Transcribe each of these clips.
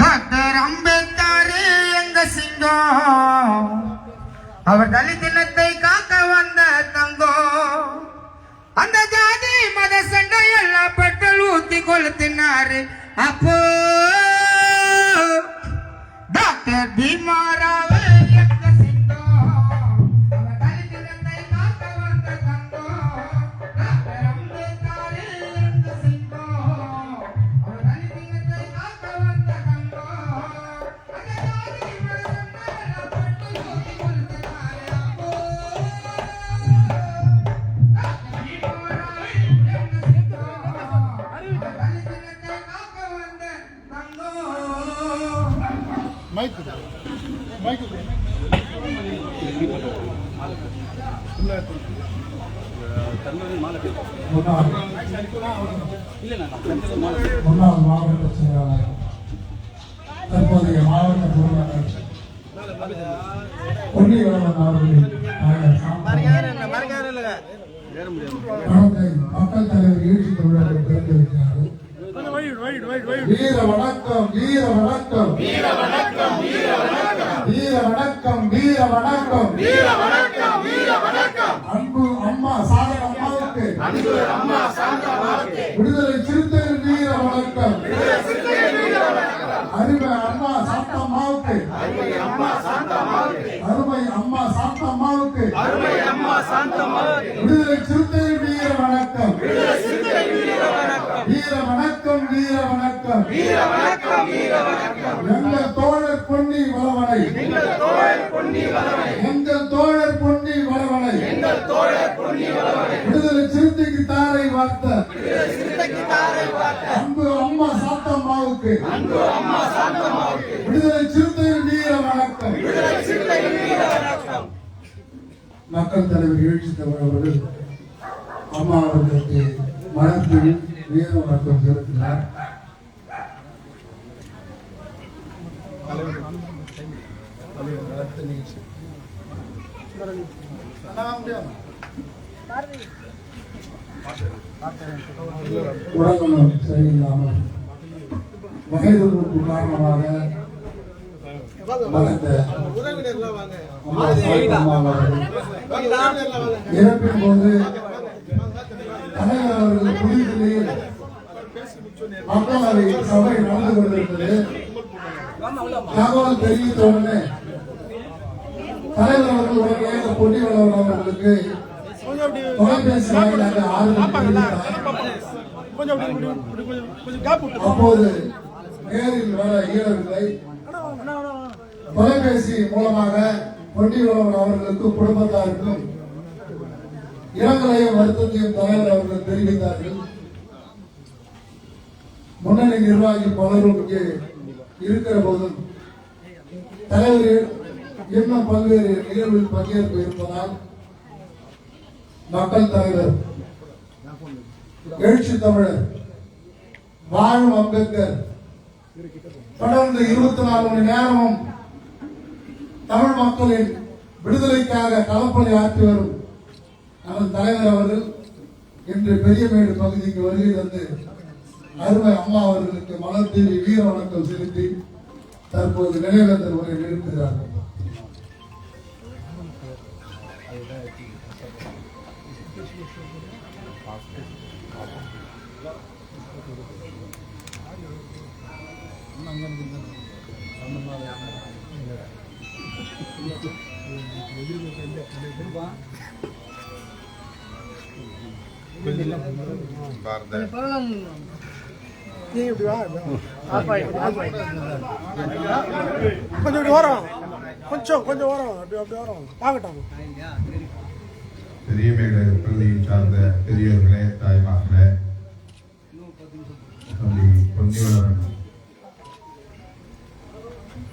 Doctor Ambedkar எங்க சிங்கம் அவர் தலித்தினத்தை காக்க வந்த தங்கோ அந்த ஜாதி மத சண்டை எல்லாம் பெட்ரோல் ஊத்தி கொளுத்தினாரு. அப்போ டாக்டர் பீமாராவ் தற்போதைய மாவட்ட பொருளாளர் பொன்னிவளவன் அவர்களின் மக்கள் தலைவர் ஈழ்ச்சி தொழிலாளர் தேர்ந்தெடுக்கிறார்கள் வீர வணக்கம் வீர வணக்கம். வீர வணக்கம் வீர வணக்கம். வீர வணக்கம் வீர வணக்கம் அன்பு அம்மா சாதன அம்மாவுக்கு விடுதலை சிறுத்தைகள் வீர வணக்கம் அருமை அம்மா சாந்தம்மாவுக்கு. அருமை அம்மா சாந்தம்மாவுக்கு. விடுதலை சிறுத்தைகள் வீர வணக்கம். வீர வணக்கம். வீர வணக்கம் வீர வணக்கம். வீர வணக்கம் எங்கள் தோழர் பொன்னி வளவனை. எங்கள் தோழர் பொன்னி வளவனை. எங்கள் தோழர் பொன்னி வளவனை. எங்கள் தோழர் பொன்னி வளவனை. விடுதலை சிறுத்தைக்கு தாரை வார்த்த. விடுதலை சிறுத்தைக்கு தாரை வார்த்த. அன்பு அம்மா சாத்தம்மாவுக்கு அன்பு அம்மா சாத்தம்மாவுக்கு விடுதலை சிறுத்தைகள் வீர வணக்கம் விடுதலை சிறுத்தைகள் வீர வணக்கம் மக்கள் தலைவர் எழுச்சி தமிழ் அவர்கள் அம்மா அவர்களுக்கு மனத்தில் வீர வணக்கம் செலுத்தினார். உடல்நலம் சரியில்லாமல் வகைதொகுப்பு காரணமாக மறைந்த இறப்பின் போது தலைவர் புதுதில்லியில் மக்களவை சபை நடந்து கொண்டிருந்தது தகவல் தெரிவித்த உடனே தலைவர் அவர்கள் உடனே பொன்னிவளவன் அவர்களுக்கு தொலைபேசி வாயிலாக ஆறுதல் தெரிவித்தார் அப்போது நேரில் வர இயலவில்லை தொலைபேசி மூலமாக பொன்னிவளவன் அவர்களுக்கும் குடும்பத்தாருக்கும் இரங்கலையும் வருத்தத்தையும் தலைவர் அவர்கள் தெரிவித்தார்கள். முன்னணி நிர்வாகி பலரும் இங்கே இருக்கிற போதும் தலைவர் இன்னும் பல்வேறு நிகழ்வில் பங்கேற்பு இருப்பதால் மக்கள் தலைவர் எழுச்சி தமிழர் வாழும் அம்பேத்கர் தொடர்ந்து இருபத்தி நாலு மணி நேரமும் தமிழ் மக்களின் விடுதலைக்காக களப்பணி ஆற்றி வரும் நமது தலைவர் அவர்கள் இன்று பெரியமேடு பகுதிக்கு வருகை தந்து அருமை அம்மா அவர்களுக்கு மலர் தீவி வீர வணக்கம் செலுத்தி தற்போது நினைவேந்தர் உரை நிறுத்துகிறார்கள் கொஞ்சம் இப்படி வரோம் கொஞ்சம் கொஞ்சம் வரோம் அப்படி அப்படி வரோம் பெரிய பெரியமேடு பள்ளியை சார்ந்த பெரியவர்களே தாய்மார்களே தம்பி பொன்னிவளவன்.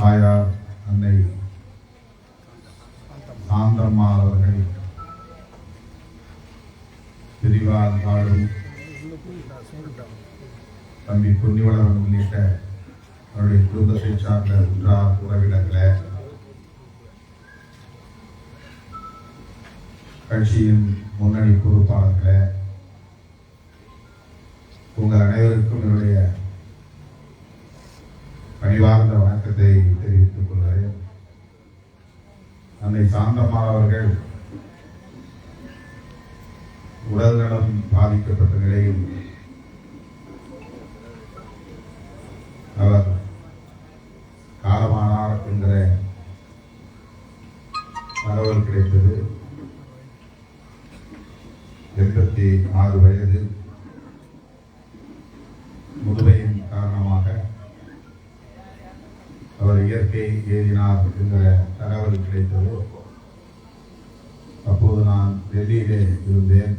ஆயா பிரிவால் வாழும் தம்பி பொன்னிவளவன் உள்ளிட்ட அவருடைய குடும்பத்தை சார்ந்த உன்றா உறவினர்களே கட்சியின் முன்னணி பொறுப்பாளர்களை உங்கள் அனைவருக்கும் என்னுடைய பணிவார்ந்த வணக்கத்தை தெரிவித்துக் கொள்கிறேன். அன்னை சாந்தம்மா அவர்கள் உடல்நலம் பாதிக்கப்பட்ட நிலையில் அவர் காலமானார் என்கிற தகவல் கிடைத்தது. எண்பத்தி ஆறு வயது முதுமையின் காரணமாக அவர் இயற்கை ஏறினார் என்கிற தகவல் கிடைத்தது. அப்போது நான் டெல்லியிலே இருந்தேன்.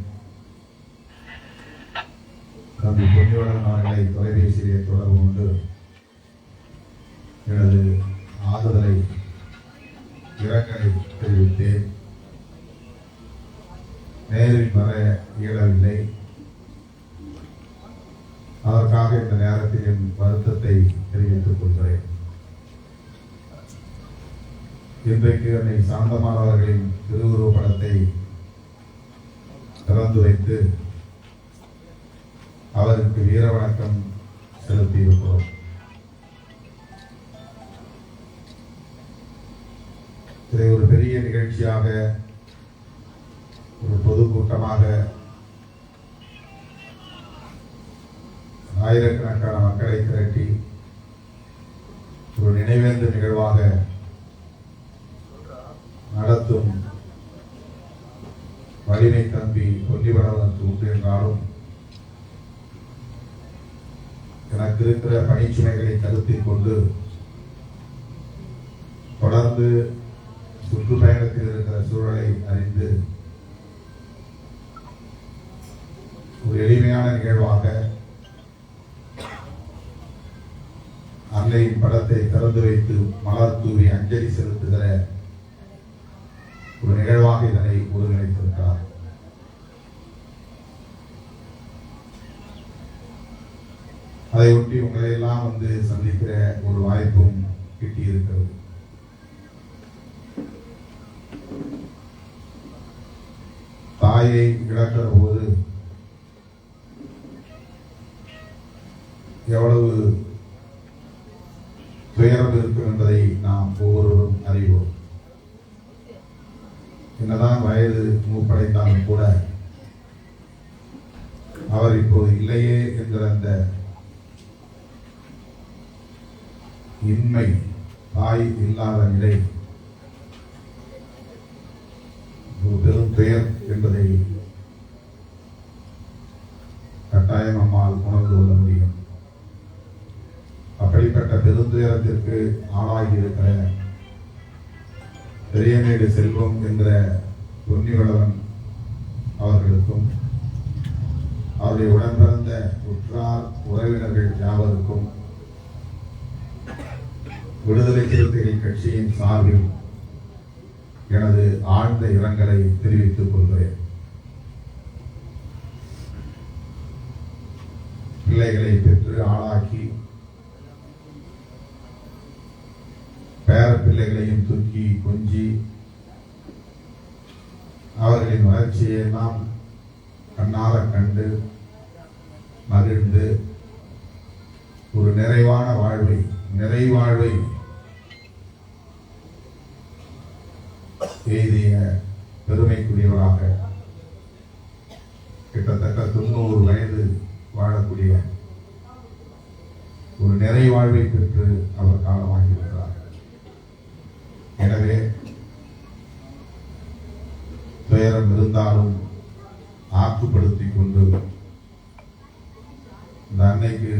தம்பி பொன்னியுடன் அவர்களை தொலைபேசியிலே தொடர்பு கொண்டு எனது ஆறுதலை இரங்கலை தெரிவித்தேன். நேரில் வர இயலவில்லை. அதற்காக இந்த நேரத்தில் என் வருத்தத்தை தெரிவித்துக் கொள்கிறேன். இன்றைக்கு என்னை சாந்தமானவர்களின் திருவுருவ படத்தை திறந்து வைத்து அவருக்கு வீர வணக்கம் செலுத்தியிருக்கிறோம். இதை ஒரு பெரிய நிகழ்ச்சியாக ஒரு பொதுக்கூட்டமாக ஆயிரக்கணக்கான மக்களை திரட்டி ஒரு நினைவேந்த நிகழ்வாக நடத்தும் வலிமை தம்பி கொல்லிவரவனுக்கு உண்டு என்றாலும் எனக்கு இருக்கிற பணிச்சுமைகளை கருத்தில் கொண்டு தொடர்ந்து சுற்றுப்பயணத்தில் இருக்கிற சூழலை அறிந்து ஒரு எளிமையான நிகழ்வாக அன்னையின் படத்தை திறந்து வைத்து மலர் தூவி அஞ்சலி செலுத்துகிற ஒரு நிகழ்வாக இதனை ஒருங்கிணைத்திருக்கிறார். அதையொட்டி உங்களையெல்லாம் வந்து சந்திக்கிற ஒரு வாய்ப்பும் கிட்டி இருக்கிறது தாயை இழக்கிற போது எவ்வளவு துயரம் இருக்கும் என்பதை நாம் ஒவ்வொருவரும் அறிவோம். என்னதான் வயது மூப்படைத்தாலும் கூட அவர் இப்போது இல்லையே என்கிற அந்த இன்மை தாய் இல்லாத நிலை. பெரும் பெயர் என்பதை கட்டாயம் நம்மால் உணர்ந்து கொள்ள முடியும். அப்படிப்பட்ட பெருந்துயரத்திற்கு ஆளாகி இருக்கிற பெரியமேடு செல்வம் என்ற பொன்னிவளவன் அவர்களுக்கும் அவருடைய உடன்பிறந்த உற்றார் உறவினர்கள் யாவருக்கும் விடுதலை சிறுத்தைகள் கட்சியின் சார்பில் எனது ஆழ்ந்த இரங்கலை தெரிவித்துக் கொள்கிறேன். பிள்ளைகளை பெற்று ஆளாக்கி பேர பிள்ளைகளையும் தூக்கி கொஞ்சி அவர்களின் வளர்ச்சியை எல்லாம் கண்ணால கண்டு எழுதிய பெருமைக்குரியவராக கிட்டத்தட்ட தொண்ணூறு வயது வாழக்கூடிய ஒரு நிறைவாழ்வை பெற்று அவர் காலமாகியிருக்கிறார். எனவே துயரம் இருந்தாலும் ஆக்குப்படுத்திக் கொண்டு இந்த அன்னைக்கு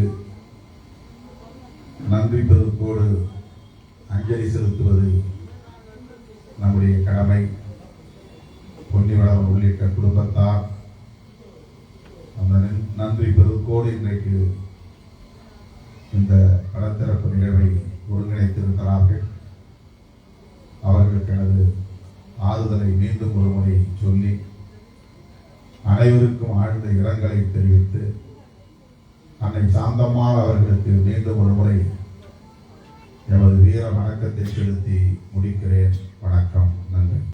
நன்றி பெருக்கோடு அஞ்சலி செலுத்துவது நம்முடைய கடமை. பொன்னிவளவன் உள்ளிட்ட குடும்பத்தார் அந்த நன்றி பெருக்கோடு இன்றைக்கு இந்த கடத்திறப்பு நிகழ்வை ஒருங்கிணைத்திருக்கிறார்கள். அவர்களுக்கு எனது ஆறுதலை மீண்டும் ஒரு சொல்லி அனைவருக்கும் ஆழ்ந்த இரங்கலை தெரிவித்து அன்னை சாந்தம்மாள் அவர்களுக்கு மீண்டும் ஒரு எமது வீர வணக்கத்தை செலுத்தி முடிக்கிறேன். வணக்கம் நன்றி.